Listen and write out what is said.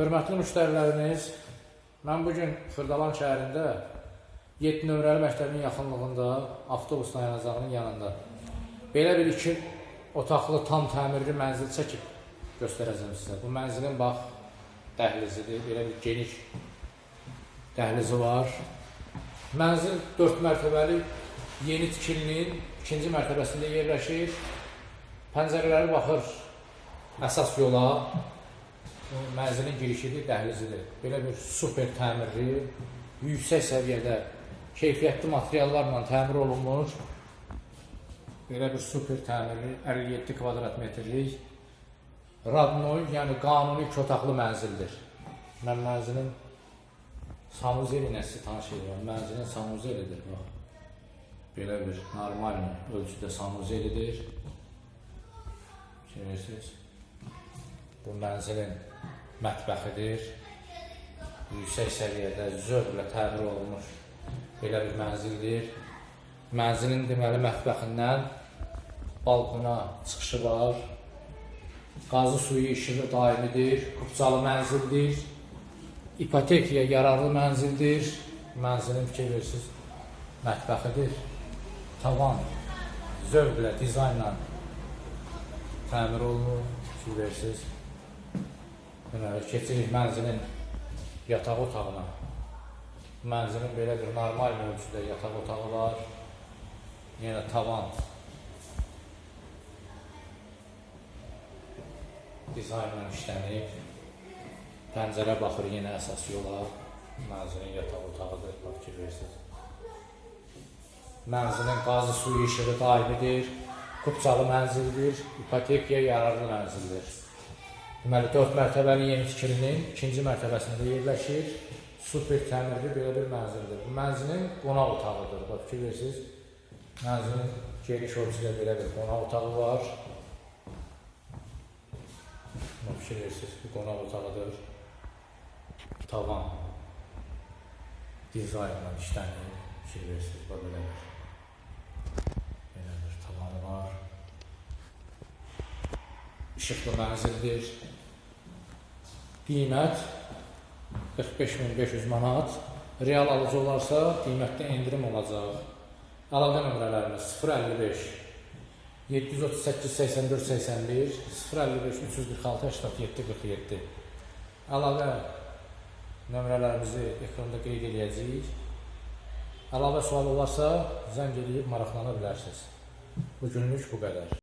Hörmətli müştərilərimiz, mən bu gün Xırdalan şəhərində 7 nömrəli məktəbin yaxınlığında avtobus dayanacağının yanında belə bir iki otaqlı tam təmirli mənzil çəkib göstərəcəm sizə. Bu mənzilin bax dəhlizidir, belə bir geniş dəhlizi var. Mənzil 4 mərtəbəli yeni tikilinin ikinci mərtəbəsində yerləşir. Pəncərələri baxır əsas yola. Bu Mənzilin girişidir, dəhlizidir. Belə bir super təmirli, yüksək səviyyədə keyfiyyətli materiallarla təmir olunmuş. Belə bir super təmirli 57 kvadrat metrlik radnoy, yəni qanuni iki otaqlı mənzildir. Mən mənzilin sanuzeli nəsi tanış edirəm. Mənzilin sanuzelidir bax. Belə bir normal ölçüdə sanuzelidir. Görürsünüz. Bu mənzilin mətbəxidir. Yüksək səviyyədə zövqlə təmir olunmuş belə bir mənzildir. Mənzilin deməli mətbəxindən balkona çıxışı var. Qazı suyu işığı daimidir. Kupçalı mənzildir. İpotekaya yararlı mənzildir. Mənzilin fikir verirsiniz mətbəxidir. Tavan zövqlə, dizaynla təmir olunur. Fikir verirsiniz. Deməli, keçirik mənzilin yataq otağına. Mənzilin belə bir normal ölçüdə yataq otağı var. Yenə tavan dizaynla işlənib. Pəncərə baxır yenə əsas yola. Mənzilin yataq otağıdır, bax verirsiniz. Mənzilin qazı suyu işığı daimidir. Kupçalı mənzildir, ipotekaya yararlı mənzildir. Deməli 4 mərtəbəli yeni tikilinin ikinci mərtəbəsində yerləşir. Super təmirli belə bir mənzildir. Bu mənzilin qonaq otağıdır. Bax fikir verirsiniz. Mənzilin geniş ölçüdə belə bir qonaq otağı var. Bax fikir. Bu qonaq otağıdır. Tavan dizaynla işlənir. Fikir verirsiniz. Bax belə bir. İşıqlı mənzildir. Qiymət 45500 manat. Real alıcı olarsa qiymətdə endirim olacaq. Əlaqə nömrələrimiz 055 738 84 81 055 346 87 47 Əlaqə nömrələrimizi ekranda qeyd edəcəyik. Əlavə sual olarsa zəng edib maraqlana bilərsiniz. Bu günlük bu qədər.